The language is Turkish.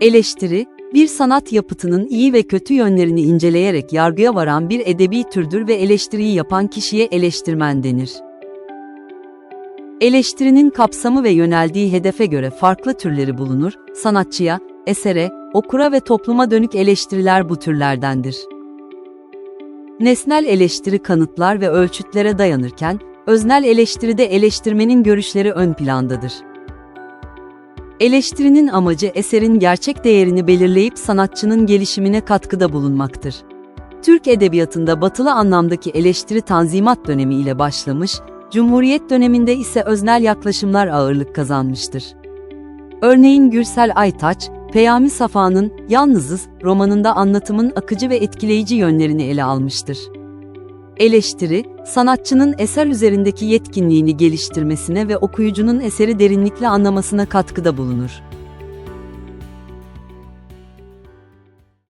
Eleştiri, bir sanat yapıtının iyi ve kötü yönlerini inceleyerek yargıya varan bir edebi türdür ve eleştiriyi yapan kişiye eleştirmen denir. Eleştirinin kapsamı ve yöneldiği hedefe göre farklı türleri bulunur, sanatçıya, esere, okura ve topluma dönük eleştiriler bu türlerdendir. Nesnel eleştiri kanıtlar ve ölçütlere dayanırken, öznel eleştiride eleştirmenin görüşleri ön plandadır. Eleştirinin amacı eserin gerçek değerini belirleyip sanatçının gelişimine katkıda bulunmaktır. Türk edebiyatında batılı anlamdaki eleştiri tanzimat dönemi ile başlamış, Cumhuriyet döneminde ise öznel yaklaşımlar ağırlık kazanmıştır. Örneğin Gürsel Aytaç, Peyami Safa'nın Yalnızız romanında anlatımın akıcı ve etkileyici yönlerini ele almıştır. Eleştiri, sanatçının eser üzerindeki yetkinliğini geliştirmesine ve okuyucunun eseri derinlikle anlamasına katkıda bulunur.